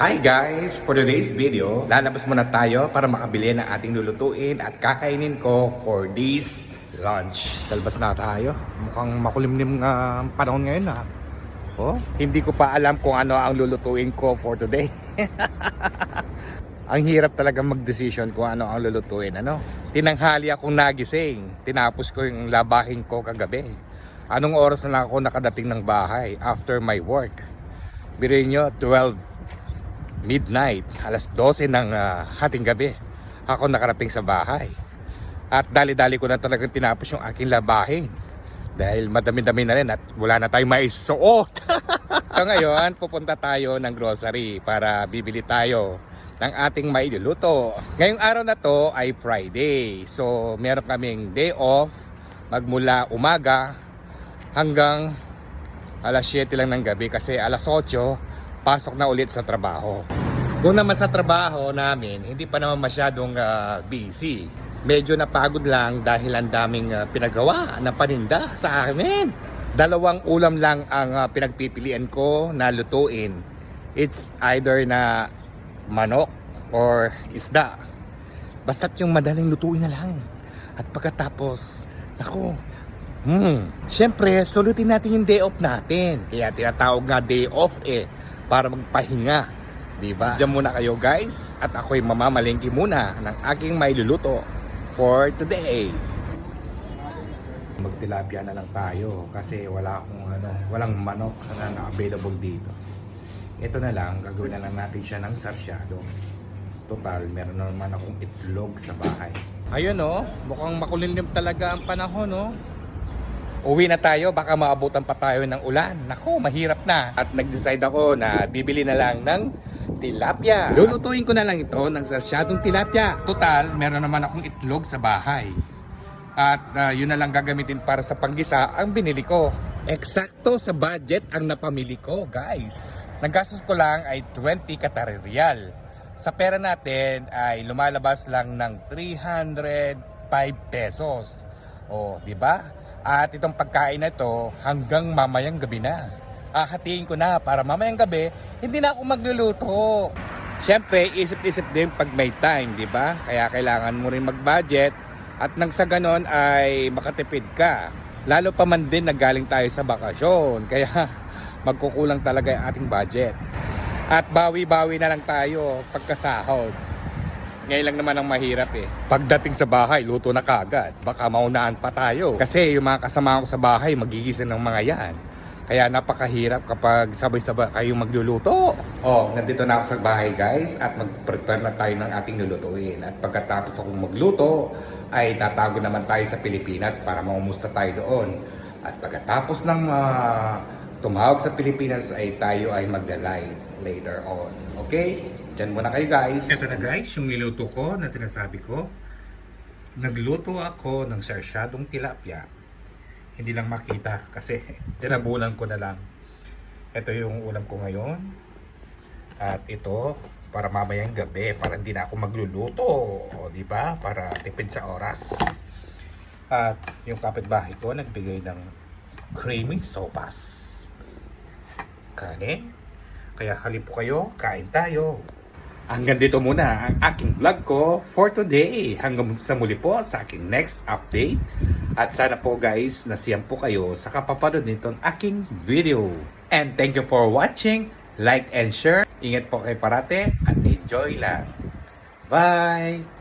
Hi guys! For today's video, lalabas muna tayo para makabili ng ating lulutuin at kakainin ko for this lunch. Sa labas na tayo. Mukhang makulimlim nga panahon ngayon ha. Oh, hindi ko pa alam kung ano ang lulutuin ko for today. ang hirap talaga mag-decision kung ano ang lulutuin. Ano? Tinanghali akong nagising. Tinapos ko yung labahin ko kagabi. Anong oras na ako nakadating ng bahay after my work? Birin nyo, 12 midnight, alas 12 ng ah, hating gabi, ako nakarating sa bahay. At dali-dali ko na talagang tinapos yung aking labahin. Dahil madami-dami na rin at wala na tayong maisuot. so ngayon, pupunta tayo ng grocery para bibili tayo ng ating mailuluto. Ngayong araw na to ay Friday. So meron kaming day off magmula umaga hanggang alas 7 lang ng gabi kasi alas 8 pasok na ulit sa trabaho. Kung naman sa trabaho namin, hindi pa naman masyadong ah, busy. Medyo napagod lang dahil ang daming ah, pinagawa na paninda sa amin. Dalawang ulam lang ang ah, pinagpipilian ko na lutuin. It's either na manok or isda. Basta't yung madaling lutuin na lang. At pagkatapos, ako, hmm, syempre, sulutin natin yung day off natin. Kaya tinatawag nga day off eh, para magpahinga. Diba? Diyan muna kayo guys, at ako'y mamamalengke muna ng aking mailuluto for today. Magtilapia na lang tayo kasi wala akong ano, walang manok na na-available dito. Ito na lang, gagawin na lang natin siya ng sarsyado. Total, meron na naman akong itlog sa bahay. Ayun oh, mukhang makulimlim talaga ang panahon oh. Uwi na tayo, baka maabutan pa tayo ng ulan. Nako, mahirap na. At nag-decide ako na bibili na lang ng tilapia. Lulutuin ko na lang ito ng sarsyadong tilapia. Total, meron naman akong itlog sa bahay. At ah, yun na lang gagamitin para sa panggisa ang binili ko. Eksakto sa budget ang napamili ko, guys. Naggastos ko lang ay 20 Qatari Riyal. Sa pera natin ay lumalabas lang ng 305 pesos. O, di ba? At itong pagkain na ito hanggang mamayang gabi na. Ahatiin ko na para mamayang gabi, hindi na ako magluluto. Siyempre, isip-isip din pag may time, di ba? Kaya kailangan mo rin mag-budget at nang sa ganon ay makatipid ka. Lalo pa man din nagaling tayo sa bakasyon. Kaya magkukulang talaga yung ating budget. At bawi-bawi na lang tayo pagkasahod. Ngayon lang naman ang mahirap eh. Pagdating sa bahay, luto na kagad. Baka maunaan pa tayo. Kasi yung mga kasama ko sa bahay, magigising ng mga yan. Kaya napakahirap kapag sabay-sabay kayong magluluto. Oh, nandito na ako sa bahay guys at mag-prepare na tayo ng ating lulutuin. At pagkatapos akong magluto, ay tatago naman tayo sa Pilipinas para maumusta tayo doon. At pagkatapos ng ah, tumawag sa Pilipinas ay tayo ay magla-live later on. Okay? Diyan muna kayo guys. Ito na guys, yung niluto ko na sinasabi ko. Nagluto ako ng sarsyadong tilapia. Hindi lang makita kasi tinabunan ko na lang. Ito yung ulam ko ngayon. At ito, para mamayang gabi, para hindi na ako magluluto. O, di ba? Para tipid sa oras. At yung kapitbahay ko, nagbigay ng creamy sopas. Kanin. Kaya halip po kayo, kain tayo. Hanggang dito muna ang aking vlog ko for today. Hanggang sa muli po sa aking next update. At sana po guys, nasiyan po kayo sa kapapanood nitong aking video. And thank you for watching. Like and share. Ingat po kayo parate at enjoy lang. Bye!